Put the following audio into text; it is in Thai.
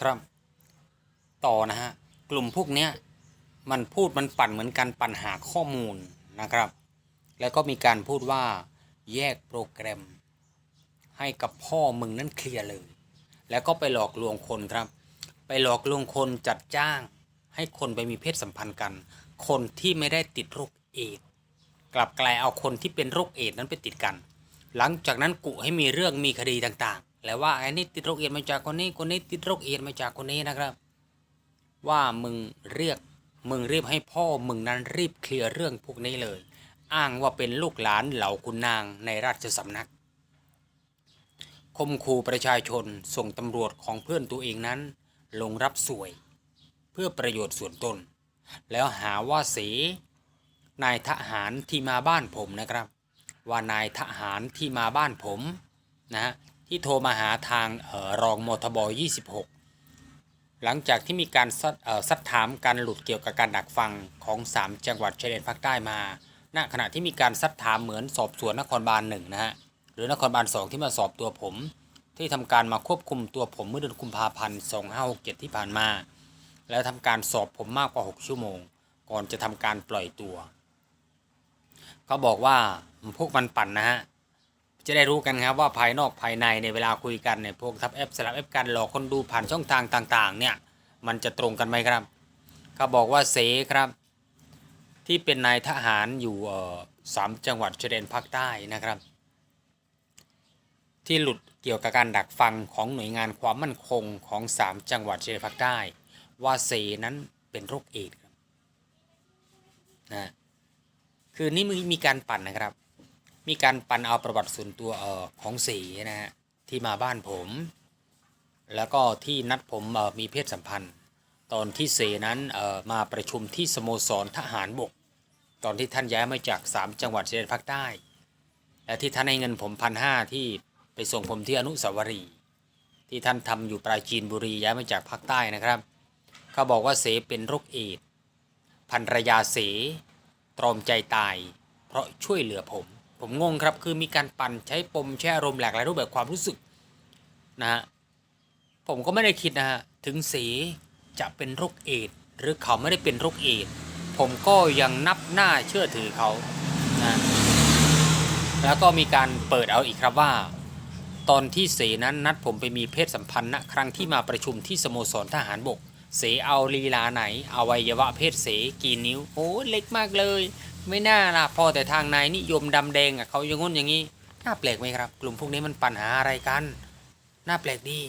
ครับ ต่อนะฮะกลุ่มพวกเนี้ยมันพูดมันปั่นเหมือนกันปั่นหาข้อมูลนะครับ แล้วก็มีการพูดว่าแยกโปรแกรม ให้กับพ่อมึงนั้นเคลียร์เลย แล้วก็ไปหลอกลวงคนครับ ไปหลอกลวงคนจัดจ้าง ให้คนไปมีเพศสัมพันธ์กัน คนที่ไม่ได้ติดโรคเอดส์กลับกลายเอาคนที่เป็นโรคเอดส์นั้นไปติดกัน หลังจากนั้นกุให้มีเรื่องมีคดีต่างๆ แล้วว่าไอ้นี่ติดโรคเอดส์มาจากคนนี้คนนี้ติดโรคเอดส์มาจากคนนี้นะครับ ว่ามึงเรียกมึงรีบให้พ่อมึงนั้นรีบเคลียร์เรื่องพวกนี้เลย อ้างว่าเป็นลูกหลานเหล่าคุณนางในราชสำนักคมคูประชาชนส่งตำรวจของเพื่อนตัวเองนั้น ลงรับสวย เพื่อประโยชน์ส่วนตน แล้วหาว่าเสนายทหารที่มาบ้านผมนะครับ ว่านายทหารที่มาบ้านผมนะฮะ ที่โทรมาหาทางออรองมทบ 26 หลังจากที่มีการซัดถามการหลุดเกี่ยวกับการดักฟังของ 3 จังหวัดชายแดนภาคใต้มา ณ ขณะที่มีการซัดถามเหมือนสอบสวนนครบาลหนึ่งนะฮะ หรือนครบาลสองที่มาสอบตัวผม ที่ทำการมาควบคุมตัวผมเมื่อเดือนกุมภาพันธ์2567 ที่ผ่านมา แล้วทำการสอบผมมากกว่า 6 ชั่วโมง ก่อนจะทำการปล่อยตัว เขาบอกว่าพวกมันปั่นนะฮะ จะได้รู้กันครับว่าภายนอกภายในในเวลาคุยกันเนี่ยพวกทับแอปสลับแอปกันหลอกคนดูผ่านช่องทางต่างๆเนี่ยมันจะตรงกันไหมครับเขาบอกว่าเสครับ ที่เป็นนายทหารอยู่สามจังหวัดชายแดนภาคใต้นะครับ ที่หลุดเกี่ยวกับการดักฟังของหน่วยงานความมั่นคงของสามจังหวัดชายแดนภาคใต้ ว่าเสนั้นเป็นโรคเอดส์ครับนะคือนี่มีมีการปั่นนะครับ มีการปันเอาประวัติส่วนตัวออของเสนะฮะที่มาบ้านผม แล้วก็ที่นัดผมออมีเพศสัมพันธ์ ตอนที่เสนั้นออมาประชุมที่สโมสรทหารบก ตอนที่ท่านย้ายมาจาก 3 จังหวัดชายแดนภาคใต้ และที่ท่านให้เงินผมพันห้าที่ไปส่งผมที่อนุสาวรีย์ที่ท่านทำอยู่ปราจีนบุรีย้ายมาจากภาคใต้นะครับเขาบอกว่าเสเป็นโรคเอดส์ภรรยาเสตรอมใจตาย เพราะช่วยเหลือผม ผมงงครับคือมีการปั่นใช้ปมใช้อารมณ์หลากหลายรูปแบบความรู้สึกนะฮะผมก็ไม่ได้คิดนะฮะถึงเสจะเป็นโรคเอดหรือเขาไม่ได้เป็นโรคเอดผมก็ยังนับหน้าเชื่อถือเขานะแล้วก็มีการเปิดเอาอีกครับว่า ตอนที่เสนั้นนัดผมไปมีเพศสัมพันธ์ณครั้งที่มาประชุมที่สโมสรทหารบก เสเอาลีลาไหนอวัยวะเพศเสกี่นิ้ว โอ้เล็กมากเลย ไม่น่าล่ะพอแต่ทางนายนิยมดำแดงอะเขาอย่างงุ้นอย่างนี้ น่าแปลกไหมครับ กลุ่มพวกนี้มันปัญหาอะไรกัน น่าแปลกดี